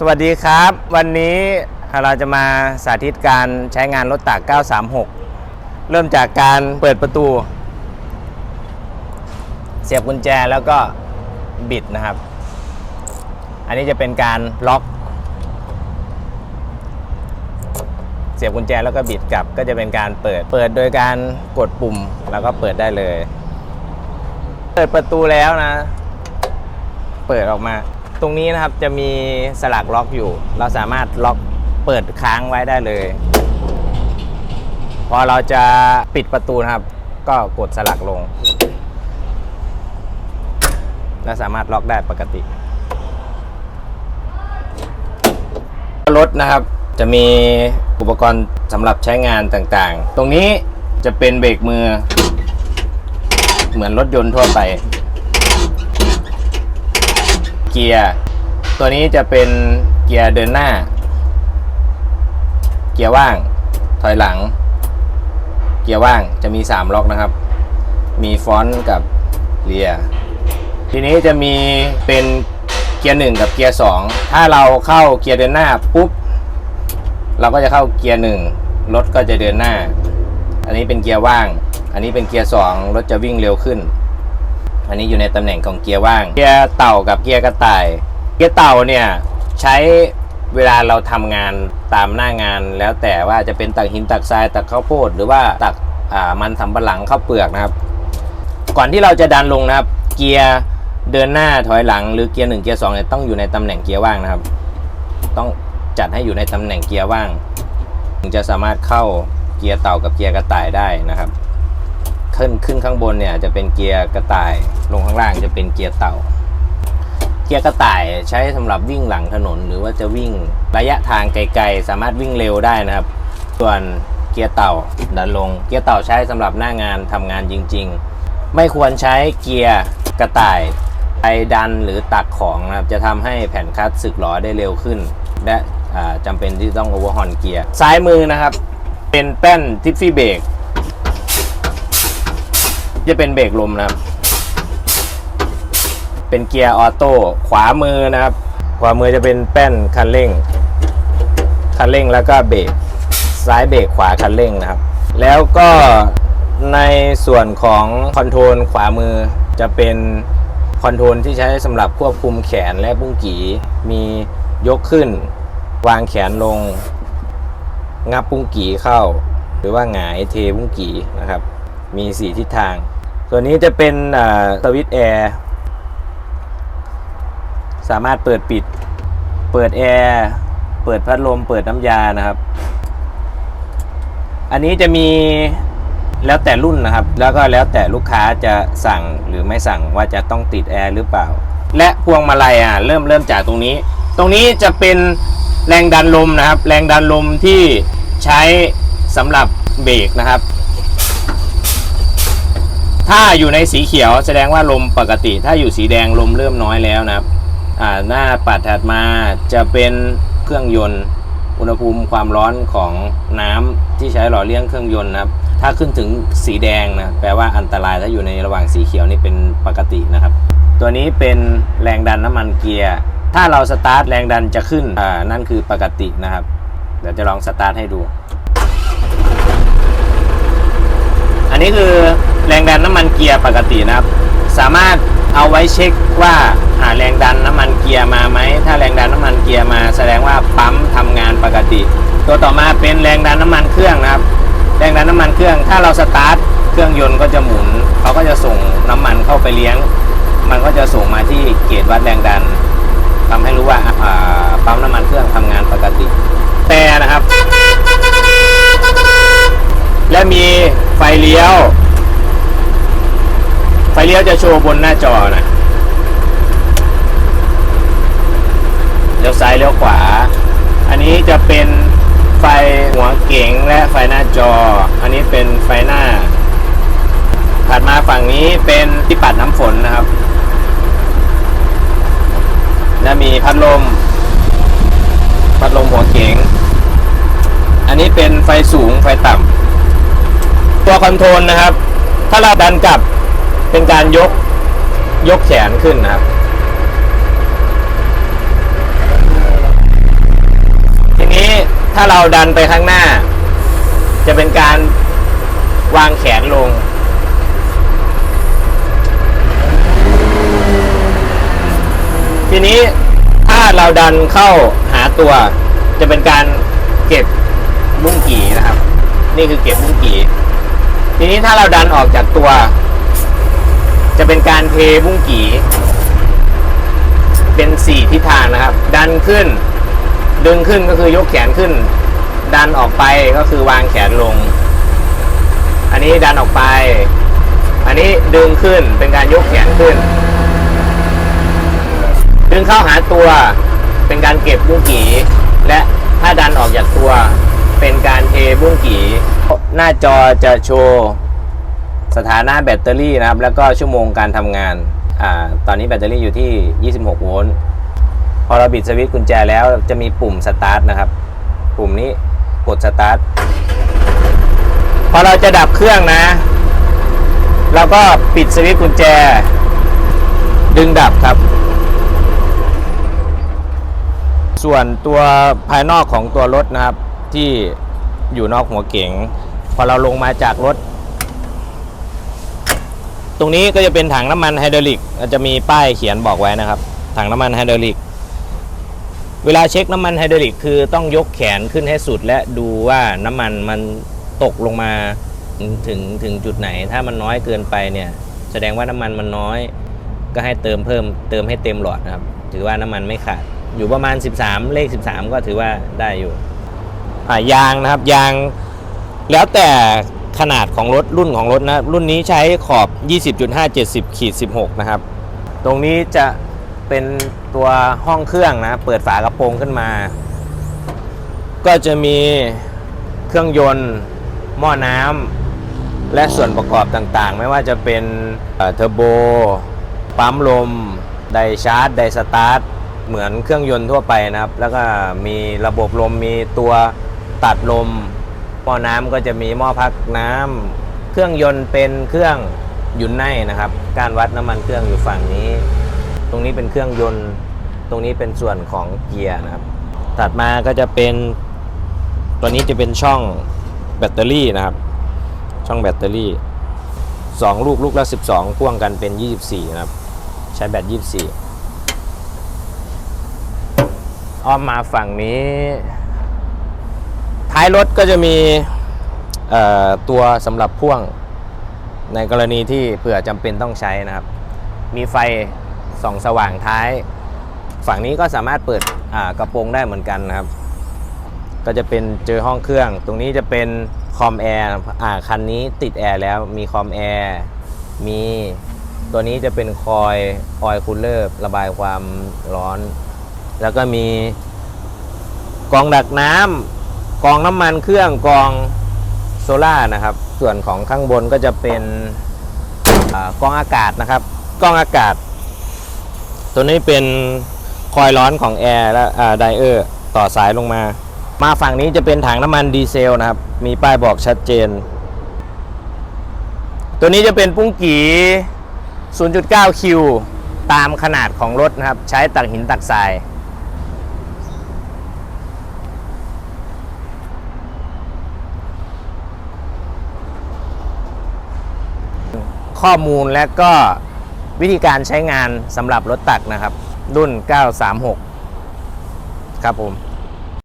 สวัสดีครับ วันนี้เราจะมาสาธิตการใช้งานรถตัก936 เริ่มจากการเปิดประตู เสียบกุญแจแล้วก็บิดนะครับ อันนี้จะเป็นการล็อก เสียบกุญแจแล้วก็บิดกลับก็จะเป็นการเปิดเปิดโดยการกดปุ่มแล้วก็เปิดได้เลย เปิดประตูแล้วนะ เปิดออกมา ตรงนี้นะครับจะมีสลักล็อกอยู่ เราสามารถล็อกเปิดค้างไว้ได้เลย พอเราจะปิดประตูนะครับ ก็กดสลักลง และสามารถล็อกได้ปกติรถนะครับจะมีอุปกรณ์สำหรับใช้งานต่างๆ ตรงนี้จะเป็นเบรกมือ เหมือนรถยนต์ทั่วไป กียร์ ตัวนี้จะเป็นเกียร์เดินหน้า เกียร์ว่าง ถอยหลัง เกียร์ว่างจะมี 3 ล็อกนะครับ มีฟอนต์กับเลียทีนี้จะมีเป็นเกียร์หนึ่งกับเกียร์สองถ้าเราเข้าเกียร์เดินหน้าปุ๊บ เราก็จะเข้าเกียร์หนึ่งรถก็จะเดินหน้า อันนี้เป็นเกียร์ว่าง อันนี้เป็นเกียร์สองรถจะวิ่งเร็วขึ้น อันนี้อยู่ในตำแหน่งของเกียร์ว่าง เกียร์เต่ากับเกียร์กระต่าย เกียร์เต่าเนี่ยใช้เวลาเราทำงานตามหน้างานแล้วแต่ว่าจะเป็นตักหินตักทรายตักข้าวโพดหรือว่าตักมันสำปะหลังข้าวเปลือกนะครับ ก่อนที่เราจะดันลงนะครับ เกียร์เดินหน้าถอยหลังหรือเกียร์หนึ่งเกียร์สองเนี่ยต้องอยู่ในตำแหน่งเกียร์ว่างนะครับ ต้องจัดให้อยู่ในตำแหน่งเกียร์ว่าง ถึงจะสามารถเข้าเกียร์เต่ากับเกียร์กระต่ายได้นะครับ ขึ้นขึ้นข้างบนเนี่ยจะเป็นเกียร์กระต่ายลงข้างล่างจะเป็นเกียร์เต่า เกียร์กระต่ายใช้สำหรับวิ่งหลังถนน หรือว่าจะวิ่งระยะทางไกลๆ สามารถวิ่งเร็วได้นะครับ ส่วนเกียร์เต่าดันลง เกียร์เต่าใช้สำหรับหน้างานทำงานจริง ๆ ไม่ควรใช้เกียร์กระต่ายไปดันหรือตักของนะครับจะทำให้แผ่นคลัตช์สึกหรอได้เร็วขึ้น และอ่าจำเป็นที่ต้องโอเวอร์ฮอนเกียร์ซ้ายมือนะครับ เป็นแป้นทิฟฟี่เบรก จะเป็นเบรกลมนะครับ เป็นเกียร์ออโต้ขวามือนะครับ ขวามือจะเป็นแป้นคันเร่ง คันเร่งแล้วก็เบรกซ้ายเบรกขวาคันเร่งนะครับ แล้วก็ในส่วนของคอนโทรลขวามือจะเป็นคอนโทรลที่ใช้สำหรับควบคุมแขนและบุ้งกีมียกขึ้น วางแขนลง งับบุ้งกีเข้า หรือว่าหงายเทบุ้งกีนะครับ มี 4 ทิศทาง ส่วนนี้จะเป็นสวิตช์แอร์สามารถเปิดปิด เปิดแอร์เปิดพัดลม เปิดน้ำยานะครับ อันนี้จะมีแล้วแต่รุ่นนะครับ แล้วก็แล้วแต่ลูกค้าจะสั่งหรือไม่สั่งว่าจะต้องติดแอร์หรือเปล่า และพวงมาลัยอะเริ่มเริ่มจากตรงนี้ ตรงนี้จะเป็นแรงดันลมนะครับ แรงดันลมที่ใช้สำหรับเบรกนะครับ ถ้าอยู่ในสีเขียวแสดงว่าลมปกติ ถ้าอยู่สีแดงลมเริ่มน้อยแล้วนะครับอ่าหน้าปัดถัดมาจะเป็นเครื่องยนต์อุณหภูมิความร้อนของน้ำที่ใช้หล่อเลี้ยงเครื่องยนต์นะครับ ถ้าขึ้นถึงสีแดงนะแปลว่าอันตรายถ้าอยู่ในระหว่างสีเขียวนี่เป็นปกตินะครับ ตัวนี้เป็นแรงดันน้ำมันเกียร์ถ้าเราสตาร์ทแรงดันจะขึ้นอ่านั่นคือปกตินะครับเดี๋ยวจะลองสตาร์ทให้ดู อันนี้คือ แรงดันน้ำมันเกียร์ปกตินะครับ สามารถเอาไว้เช็คว่าหาแรงดันน้ำมันเกียร์มาไหม ถ้าแรงดันน้ำมันเกียร์มาแสดงว่าปั๊มทำงานปกติ ตัวต่อมาเป็นแรงดันน้ำมันเครื่องนะครับ แรงดันน้ำมันเครื่อง ถ้าเราสตาร์ทเครื่องยนต์ก็จะหมุน เขาก็จะส่งน้ำมันเข้าไปเลี้ยง มันก็จะส่งมาที่เกจวัดแรงดันทำให้รู้ว่าปั๊มน้ำมันเครื่องทำงานปกติ แต่นะครับ และมีไฟเลี้ยว ฟเลี้ยวจะโชว์บนหน้าจอนะเลี้ยวซ้ายเลี้ยวขวา อันนี้จะเป็นไฟหัวเก๋งและไฟหน้าจอ อันนี้เป็นไฟหน้า ถัดมาฝั่งนี้เป็นที่ปัดน้ำฝนนะครับ และมีพัดลม พัดลมหัวเก๋ง อันนี้เป็นไฟสูงไฟต่ำ ตัวคอนโทรลนะครับ ถ้าเราดันกลับ เป็นการยกยกแขนขึ้นนะครับ ทีนี้ถ้าเราดันไปข้างหน้า จะเป็นการวางแขนลง ทีนี้ถ้าเราดันเข้าหาตัว จะเป็นการเก็บบุ้งกี่นะครับ นี่คือเก็บบุ้งกี่ ทีนี้ถ้าเราดันออกจากตัว จะเป็นการเทบุ้งกี่ เป็นสี่ทิศทางนะครับ ดันขึ้น ดึงขึ้นก็คือยกแขนขึ้น ดันออกไปก็คือวางแขนลง อันนี้ดันออกไป อันนี้ดึงขึ้นเป็นการยกแขนขึ้น ดึงเข้าหาตัว เป็นการเก็บบุ้งกีและถ้าดันออกจากตัว เป็นการเทบุ้งกีหน้าจอจะโชว์ สถานะแบตเตอรี่นะครับ แล้วก็ชั่วโมงการทำงานอ่าตอนนี้แบตเตอรี่อยู่ที่ 26 โวลต์ พอเราบิดสวิตช์กุญแจแล้วจะมีปุ่มสตาร์ทนะครับ ปุ่มนี้กดสตาร์ท พอเราจะดับเครื่องนะ เราก็ปิดสวิตช์กุญแจ ดึงดับครับ ส่วนตัวภายนอกของตัวรถนะครับที่อยู่นอกหัวเก๋งพอเราลงมาจากรถ ตรงนี้ก็จะเป็นถังน้ำมันไฮดรอลิกจะมีป้ายเขียนบอกไว้นะครับ ถังน้ำมันไฮดรอลิก เวลาเช็คน้ำมันไฮดรอลิกคือต้องยกแขนขึ้นให้สุด และดูว่าน้ำมันมันตกลงมาถึงถึงจุดไหน ถ้ามันน้อยเกินไปเนี่ย แสดงว่าน้ำมันมันน้อย ก็ให้เติมเพิ่มเติมให้เต็มหลอดนะครับ ถือว่าน้ำมันไม่ขาด อยู่ประมาณ 13 เลข 13 ก็ถือว่าได้อยู่ยางนะครับยางแล้วแต่ ขนาดของรถรุ่นของรถนะ รุ่นนี้ใช้ขอบ 20.5 70ขีด16 นะครับ ตรงนี้จะเป็นตัวห้องเครื่องนะ เปิดฝากระโปรงขึ้นมา ก็จะมีเครื่องยนต์ หม้อน้ำและส่วนประกอบต่างๆ ไม่ว่าจะเป็นเอ่อเทอร์โบ ปั๊มลม ไดชาร์จ ไดสตาร์ท เหมือนเครื่องยนต์ทั่วไปนะครับ แล้วก็มีระบบลมมีตัวตัดลม หม้อน้ำก็จะมีหม้อพักน้ำเครื่องยนต์เป็นเครื่องหยุนไนนะครับ การวัดน้ำมันเครื่องอยู่ฝั่งนี้ ตรงนี้เป็นเครื่องยนต์ ตรงนี้เป็นส่วนของเกียร์นะครับ ถัดมาก็จะเป็นตัวนี้จะเป็นช่องแบตเตอรี่นะครับ ช่องแบตเตอรี่ 2 ลูกลูกละ 12 พ่วงกันเป็น 24 นะครับ ใช้แบต 24 อ้อมมาฝั่งนี้ ท้ายรถก็จะมีตัวสำหรับพ่วงในกรณีที่เผื่อจำเป็นต้องใช้นะครับ มีไฟส่องสว่างท้าย ฝั่งนี้ก็สามารถเปิดกระโปรงได้เหมือนกันนะครับ ก็จะเป็นเจอห้องเครื่อง ตรงนี้จะเป็นคอมแอร์อ่าคันนี้ติดแอร์แล้วมีคอมแอร์มีตัวนี้จะเป็นคอยออยคูลเลอร์ระบายความร้อน แล้วก็มีกองดักน้ำ กองน้ำมันเครื่องกองโซล่านะครับ ส่วนของข้างบนก็จะเป็นอกองอากาศนะครับกองอากาศ ตัวนี้เป็นคอยร้อนของแอร์และไดเออร์ต่อสายลงมา มาฝั่งนี้จะเป็นถังน้ำมันดีเซลนะครับ มีป้ายบอกชัดเจน ตัวนี้จะเป็นปุ้งกี 0.9 คิว ตามขนาดของรถนะครับ ใช้ตักหินตักทราย ข้อมูลและก็วิธีการใช้งานสำหรับรถตักนะครับ รุ่น 936 ครับผม